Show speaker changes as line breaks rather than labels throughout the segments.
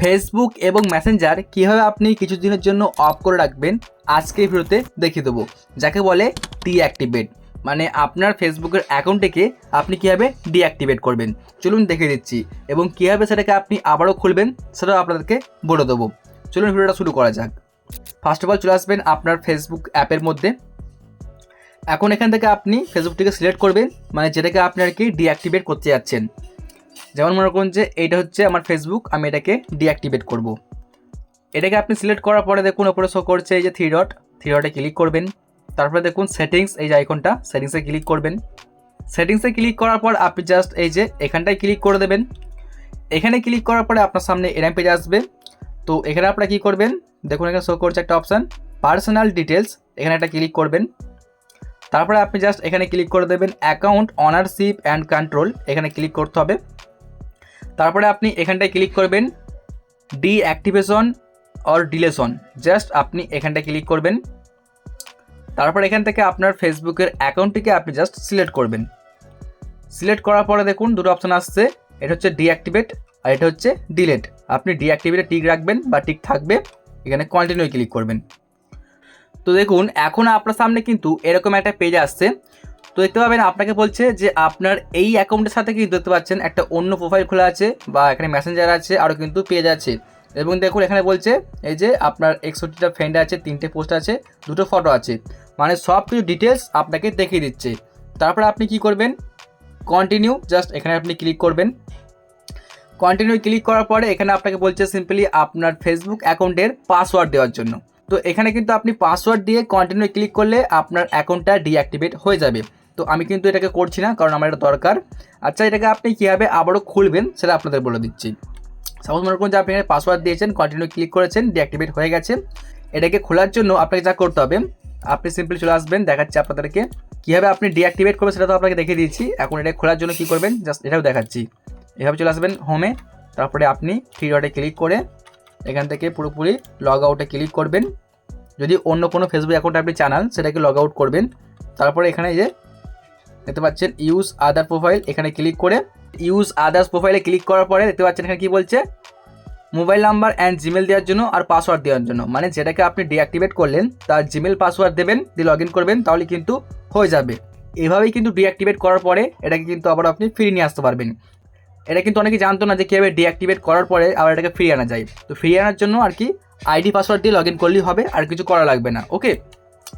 Facebook এবং Messenger কীভাবে আপনি কিছু দিনের জন্য অফ করে রাখবেন আজকে ভিডিওতে দেখিয়ে দেবো। যাকে বলে ডিঅ্যাক্টিভেট মানে আপনার ফেসবুকের অ্যাকাউন্টটিকে আপনি কীভাবে ডিঅ্যাক্টিভেট করবেন। চলুন দেখে দিচ্ছি এবং কীভাবে সেটাকে আপনি আবারও খুলবেন, সেটাও আপনাদেরকে বলে দেবো। চলুন ভিডিওটা শুরু করা যাক। ফার্স্ট অফ অল চলে আসবেন আপনার ফেসবুক অ্যাপের মধ্যে। এখন এখান থেকে আপনি ফেসবুকটিকে সিলেক্ট করবেন মানে যেটাকে আপনি আর কি ডিঅ্যাক্টিভেট করতে যাচ্ছেন। যেমন মনে করুন যে এইটা হচ্ছে আমার ফেসবুক আমি এটাকে ডিঅ্যাক্টিভেট করব। এটাকে আপনি সিলেক্ট করার পরে দেখুন ওপরে শো করছে এই যে থ্রি ডট থ্রি ডটে ক্লিক করবেন। তারপরে দেখুন সেটিংস এই যে আইকনটা সেটিংসে ক্লিক করবেন। সেটিংসে ক্লিক করার পর আপনি জাস্ট এই যে এখানটায় ক্লিক করে দেবেন। এখানে ক্লিক করার পরে আপনার সামনে এরম পেজ আসবে। তো এখানে আপনারা কী করবেন? দেখুন, এখানে শো করছে একটা অপশান পার্সোনাল ডিটেলস এখানে একটা ক্লিক করবেন। তারপরে আপনি জাস্ট এখানে ক্লিক করে দেবেন অ্যাকাউন্ট অনারশিপ অ্যান্ড কন্ট্রোল এখানে ক্লিক করতে হবে। তারপরে আপনি এখানটায় ক্লিক করবেন ডিঅ্যাক্টিভেশন অর ডিলেশন জাস্ট আপনি এখানটায় ক্লিক করবেন। তারপর এখান থেকে আপনার ফেসবুকের অ্যাকাউন্টটিকে আপনি জাস্ট সিলেক্ট করবেন। সিলেক্ট করার পরে দেখুন দুটো অপশান আসছে। এটা হচ্ছে ডিঅ্যাক্টিভেট আর এটা হচ্ছে ডিলেট আপনি ডিঅ্যাক্টিভেটে টিক রাখবেন বা টিক থাকবে, এখানে কন্টিনিউ ক্লিক করবেন। তো দেখুন, এখন আপনার সামনে কিন্তু এরকম একটা পেজ আসছে। তো দেখতে পাবেন, আপনাকে বলছে যে আপনার এই অ্যাকাউন্টের সাথে কিন্তু দেখতে পাচ্ছেন একটা অন্য প্রোফাইল খোলা আছে বা এখানে মেসেঞ্জার আছে, আরও কিন্তু পেজ আছে। এবং দেখুন, এখানে বলছে এই যে আপনার একষট্টিটা ফ্রেন্ড আছে, তিনটে পোস্ট আছে, দুটো ফটো আছে। মানে সব কিছু ডিটেলস আপনাকে দেখিয়ে দিচ্ছে। তারপরে আপনি কি করবেন? কন্টিনিউ জাস্ট এখানে আপনি ক্লিক করবেন। কন্টিনিউ ক্লিক করার পরে এখানে আপনাকে বলছে সিম্পলি আপনার ফেসবুক অ্যাকাউন্টের পাসওয়ার্ড দেওয়ার জন্য। তো এখানে কিন্তু আপনি পাসওয়ার্ড দিয়ে কন্টিনিউ ক্লিক করলে আপনার অ্যাকাউন্টটা ডিঅ্যাক্টিভেট হয়ে যাবে। তো আমি কিন্তু এটাকে করছি না, কারণ আমার এটা দরকার। আচ্ছা এটাকে আপনি কীভাবে আবারও খুলবেন সেটা আপনাদের বলে দিচ্ছি। সাপোজ মনে করুন যে আপনি পাসওয়ার্ড দিয়েছেন কন্টিনিউ ক্লিক করেছেন ডিঅ্যাক্টিভেট হয়ে গেছে। এটাকে খোলার জন্য আপনাকে যা করতে হবে, আপনি সিম্পলি চলে আসবেন, দেখাচ্ছি আপনাদেরকে। কীভাবে আপনি ডিঅ্যাক্টিভেট করবেন সেটা তো আপনাকে দেখিয়ে দিয়েছি। এখন এটা খোলার জন্য কী করবেন? জাস্ট এটাও দেখাচ্ছি। এভাবে চলে আসবেন হোমে তারপরে আপনি থ্রি ডটে ক্লিক করে এখান থেকে পুরোপুরি লগ আউটে ক্লিক করবেন। যদি অন্য কোনো ফেসবুক অ্যাকাউন্ট আপনি চানান সেটাকে লগ আউট করবেন। তারপরে এখানে যে দেখতে পাচ্ছেন ইউজ আদার প্রোফাইল এখানে ক্লিক করে ইউজ আদার্স প্রোফাইলে ক্লিক করার পরে দেখতে পাচ্ছেন এখানে কী বলছে? মোবাইল নাম্বার অ্যান্ড জিমেল দেওয়ার জন্য আর পাসওয়ার্ড দেওয়ার জন্য। মানে যেটাকে আপনি ডিঅ্যাক্টিভেট করলেন, তার জিমেল পাসওয়ার্ড দেবেন, দিয়ে লগ ইন করবেন, তাহলে কিন্তু হয়ে যাবে। এভাবেই কিন্তু ডিঅ্যাক্টিভেট করার পরে এটাকে কিন্তু আবার আপনি ফিরিয়ে নিয়ে আসতে পারবেন। এটা কিন্তু অনেকে জানতো না যে কীভাবে ডিঅ্যাক্টিভেট করার পরে আবার এটাকে ফিরিয়ে আনা যায়। তো ফিরিয়ে আনার জন্য আর কি আইডি পাসওয়ার্ড দিয়ে লগ ইন করলেই হবে, আর কিছু করা লাগবে না ওকে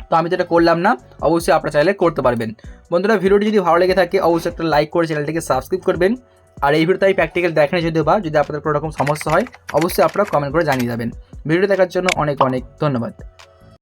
তো আমি যেটা করলাম না, অবশ্যই আপনারা চাইলে করতে পারবেন। বন্ধুরা, ভিডিওটি যদি ভালো লেগে থাকে, অবশ্যই একটা লাইক করে চ্যানেলটিকে সাবস্ক্রাইব করবেন। আর এই ভিডিওতে প্র্যাকটিক্যাল দেখেন যদি বা, যদি আপনাদের কোনো রকম সমস্যা হয়, অবশ্যই আপনারা কমেন্ট করে জানিয়ে যাবেন। ভিডিও দেখার জন্য অনেক অনেক ধন্যবাদ।